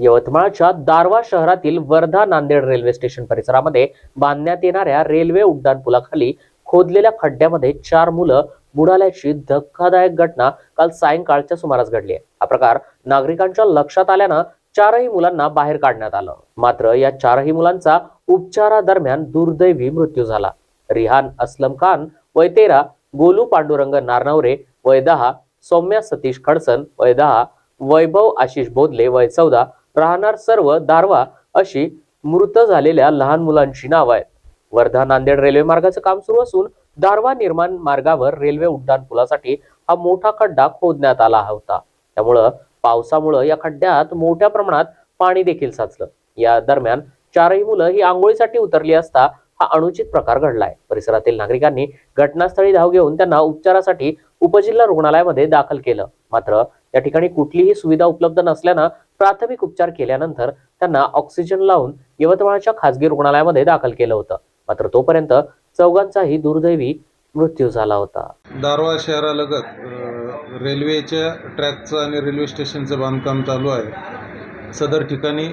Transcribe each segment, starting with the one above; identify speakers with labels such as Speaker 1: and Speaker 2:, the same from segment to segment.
Speaker 1: यवतमाळच्या दारवा शहरातील Wardha Nanded railway station परिसरामध्ये बांधण्यात येणाऱ्या रेल्वे उड्डाण पुलाखाली खोदलेल्या खड्ड्यामध्ये चार मुलं बुडाल्याची धक्कादायक घटना काल सायंकाळच्या सुमारास घडली आहे. हा प्रकार नागरिकांच्या लक्षात आल्यानं चारही मुलांना बाहेर काढण्यात आलं. मात्र या चारही मुलांचा उपचारादरम्यान दुर्दैवी मृत्यू झाला. रिहान असलम खान वय तेरा गोलू पांडुरंग नारनवरे वय दहा सौम्या सतीश खडसन वय दहा वैभव आशिष बोधले वय चौदा राहणार सर्व दारवा अशी मृत झालेल्या लहान मुलांची नावं आहेत. वर्धा नांदेड रेल्वे मार्गाचं काम सुरू असून दारवा निर्माण मार्गावर रेल्वे उड्डाण पुलासाठी हा मोठा खड्डा खोदण्यात आला होता. त्यामुळं पावसामुळं या खड्ड्यात मोठ्या प्रमाणात पाणी देखील साचलं. या दरम्यान चारही मुलं ही आंघोळीसाठी उतरली असता हा अनुचित प्रकार घडलाय. परिसरातील नागरिकांनी घटनास्थळी धाव घेऊन त्यांना उपचारासाठी उपजिल्हा रुग्णालयामध्ये दाखल केलं. मात्र या ठिकाणी कुठलीही सुविधा उपलब्ध नसल्यानं प्राथमिक उपचार केल्यानंतर त्यांना ऑक्सिजन लावून यवतमाळच्या खासगी रुग्णालयामध्ये दाखल केलं होतं. मात्र तोपर्यंत चौघांचाही दुर्दैवी मृत्यू झाला होता.
Speaker 2: दारवा शहरालगत रेल्वेच्या ट्रॅकचं आणि रेल्वे स्टेशनचं बांधकाम चालू आहे. सदर ठिकाणी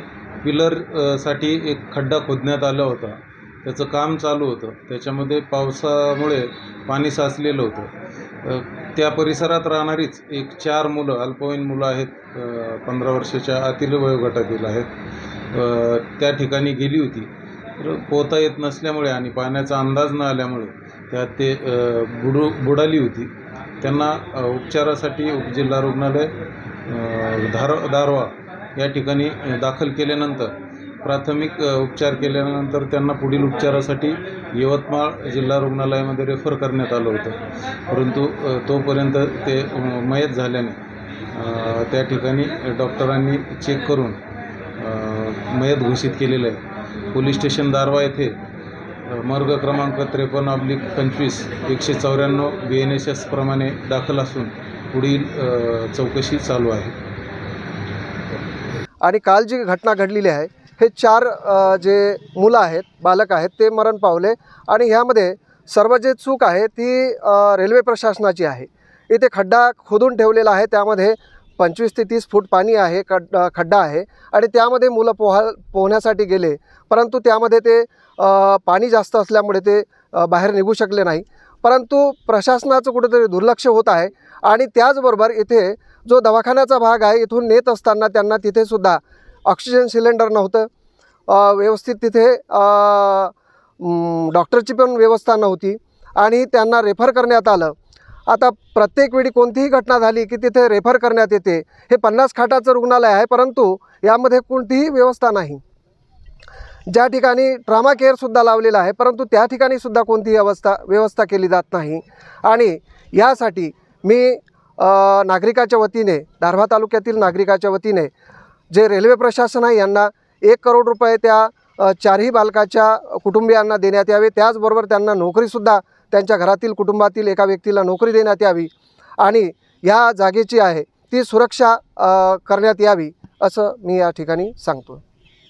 Speaker 2: पिलरसाठी एक खड्डा खोदण्यात आला होता. त्याचं काम चालू होतं. त्याच्यामध्ये पावसामुळे पाणी साचलेलं होतं. त्या परिसरात राहणारीच एक चार मुलं अल्पवयीन मुलं आहेत पंधरा वर्षाच्या आतील वयोगटातील आहेत. त्या ठिकाणी गेली होती. तर पोहता येत नसल्यामुळे आणि पाण्याचा अंदाज न आल्यामुळे त्यात ते बुडू बुडाली होती. त्यांना उपचारासाठी उपजिल्हा रुग्णालय धार दारवा या ठिकाणी दाखल केल्यानंतर प्राथमिक उपचार केल्यानंतर त्यांना पुढील उपचारासाठी यवतमाळ जिल्हा रुग्णालयामध्ये रेफर करण्यात आलं होतं. परंतु तोपर्यंत ते मयत झाल्याने त्या ठिकाणी डॉक्टरांनी चेक करून मयत घोषित केलेलं आहे. पोलीस स्टेशन दारवा येथे मार्ग क्रमांक त्रेपन्न अब्लिक पंचवीस एकशे चौऱ्याण्णव बी एन एस एस प्रमाणे दाखल असून पुढील चौकशी चालू आहे.
Speaker 3: आणि काल जी घटना घडलेली आहे हे चार जे मुलं आहेत बालक आहेत ते मरण पावले आणि ह्यामध्ये सर्व जे चूक आहे ती रेल्वे प्रशासनाची आहे. इथे खड्डा खोदून ठेवलेला आहे त्यामध्ये पंचवीस ते तीस फूट पाणी आहे खड खड्डा आहे आणि त्यामध्ये मुलं पोहा पोहण्यासाठी गेले. परंतु त्यामध्ये ते पाणी जास्त असल्यामुळे ते बाहेर निघू शकले नाही. परंतु प्रशासनाचं कुठेतरी दुर्लक्ष होत आहे आणि त्याचबरोबर इथे जो दवाखान्याचा भाग आहे इथून नेत असताना त्यांना तिथेसुद्धा ऑक्सिजन सिलेंडर नव्हतं. व्यवस्थित तिथे डॉक्टरची पण व्यवस्था नव्हती आणि त्यांना रेफर करण्यात आलं. आता प्रत्येक वेळी कोणतीही घटना झाली की तिथे रेफर करण्यात येते हे पन्नास खाटाचं रुग्णालय आहे परंतु यामध्ये कोणतीही व्यवस्था नाही. ज्या ठिकाणी ट्रामा केअरसुद्धा लावलेला आहे परंतु त्या ठिकाणीसुद्धा कोणतीही अवस्था व्यवस्था केली जात नाही. आणि यासाठी मी नागरिकाच्या वतीने दारव्हा तालुक्यातील नागरिकाच्या वतीने जे रेल्वे प्रशासन आहे यांना एक करोड रुपये त्या चारही बालकाच्या कुटुंबियांना देण्यात यावे. त्याचबरोबर त्यांना नोकरीसुद्धा त्यांच्या घरातील कुटुंबातील एका व्यक्तीला नोकरी देण्यात यावी आणि ह्या जागेची आहे ती सुरक्षा करण्यात यावी असं मी या ठिकाणी सांगतो